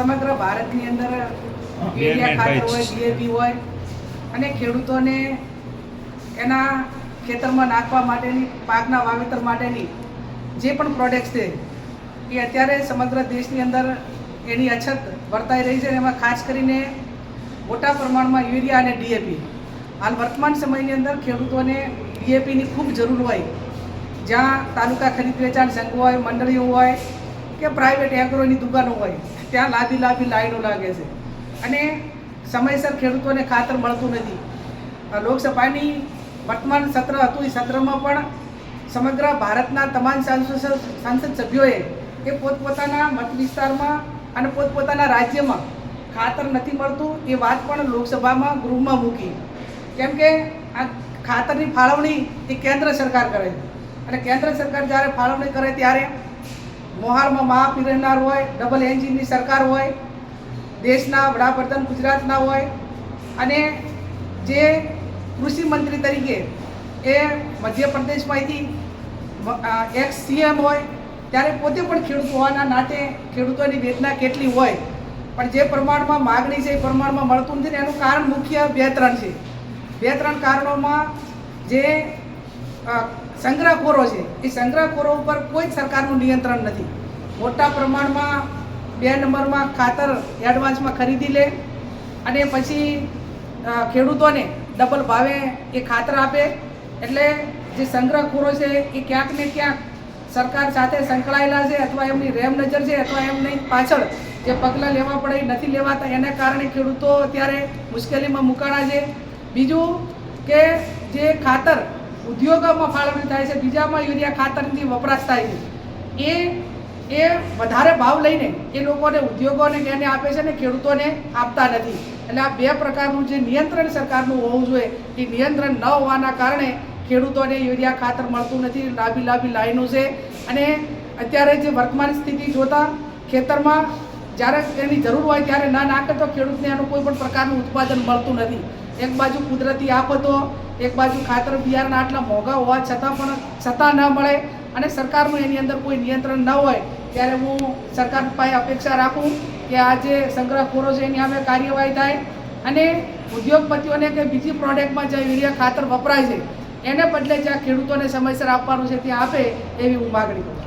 સમગ્ર ભારતની અંદર યુરિયા ખાતર હોય ડીએપી હોય અને ખેડૂતોને એના ખેતરમાં નાખવા માટેની પાકના વાવેતર માટેની જે પણ પ્રોડક્ટ્સ છે એ અત્યારે સમગ્ર દેશની અંદર એની અછત વર્તાઈ રહી છે અને એમાં ખાસ કરીને મોટા પ્રમાણમાં યુરિયા અને ડીએપી હાલ વર્તમાન સમયની અંદર ખેડૂતોને ડીએપીની ખૂબ જરૂર હોય. જ્યાં તાલુકા ખરીદ વેચાણ સંઘ હોય મંડળીઓ હોય કે પ્રાઇવેટ એગ્રોની દુકાનો હોય. ત્યાં લાંબી લાંબી લાઈનો લાગે છે. અને સમયસર ખેડૂતોને ખાતર મળતું નથી. લોકસભાની વર્તમાન સત્ર હતું. એ સત્રમાં પણ સમગ્ર ભારતના તમામ સાંસદ સભ્યોએ એ પોતપોતાના મત વિસ્તારમાં અને પોતપોતાના રાજ્યમાં ખાતર નથી મળતું. એ વાત પણ લોકસભામાં ગૃહમાં મૂકી. કેમ કે આ ખાતરની ફાળવણી એ કેન્દ્ર સરકાર કરે છે. અને કેન્દ્ર સરકાર જ્યારે ફાળવણી કરે ત્યારે મોહાલમાં મહાપીરનાર હોય ડબલ એન્જિનની સરકાર હોય, દેશના વડાપ્રધાન ગુજરાતના હોય, અને જે કૃષિ મંત્રી તરીકે એ મધ્યપ્રદેશમાંથી એક્સ સીએમ હોય, ત્યારે પોતે પણ ખેડૂત હોવાના નાતે ખેડૂતોની વેદના કેટલી હોય, પણ જે પ્રમાણમાં માગણી છે એ પ્રમાણમાં મળતું નથી ને એનું કારણ મુખ્ય બે ત્રણ છે. બે ત્રણ કારણોમાં જે સંગ્રહખોરો છે. એ સંગ્રહખોરો ઉપર કોઈ જ સરકારનું નિયંત્રણ નથી. મોટા પ્રમાણમાં બે નંબરમાં ખાતર એડવાન્સમાં ખરીદી લે અને પછી ખેડૂતોને ડબલ ભાવે એ ખાતર આપે. એટલે જે સંગ્રહખોરો છે એ ક્યાંક ને ક્યાંક સરકાર સાથે સંકળાયેલા છે અથવા એમની રેમ નજર છે અથવા એમની પાછળ જે પગલાં લેવા પડે એ નથી લેવાતા. એના કારણે ખેડૂતો અત્યારે મુશ્કેલીમાં મુકાણા છે. બીજું કે જે ખાતર ઉદ્યોગોમાં ફાળવણી થાય છે, બીજામાં યુરિયા ખાતરની વપરાશ થાય છે. એ એ વધારે ભાવ લઈને એ લોકોને ઉદ્યોગોને એને આપે છે ને ખેડૂતોને આપતા નથી. એટલે આ બે પ્રકારનું જે નિયંત્રણ સરકારનું હોવું જોઈએ, એ નિયંત્રણ ન હોવાના કારણે ખેડૂતોને યુરિયા ખાતર મળતું નથી, લાંબી લાંબી લાઈનો છે. અને અત્યારે જે વર્તમાન સ્થિતિ જોતા ખેતરમાં જ્યારે એની જરૂર હોય ત્યારે ના નાખે તો ખેડૂતને એનું કોઈ પણ પ્રકારનું ઉત્પાદન મળતું નથી. એક બાજુ કુદરતી આફતો એક બાજુ ખાતર બિયારણ આટલા મોંઘા હોવા છતાં પણ છતાં ન મળે અને સરકારનું એની અંદર કોઈ નિયંત્રણ ન હોય, ત્યારે હું સરકાર પાસે અપેક્ષા રાખું કે આ જે સંગ્રહખોરો છે એની સામે કાર્યવાહી થાય અને ઉદ્યોગપતિઓને કે બીજી પ્રોડક્ટમાં જે યુરિયા ખાતર વપરાય છે, એને બદલે જ્યાં ખેડૂતોને સમયસર આપવાનું છે ત્યાં આપે એવી હું માગણી કરું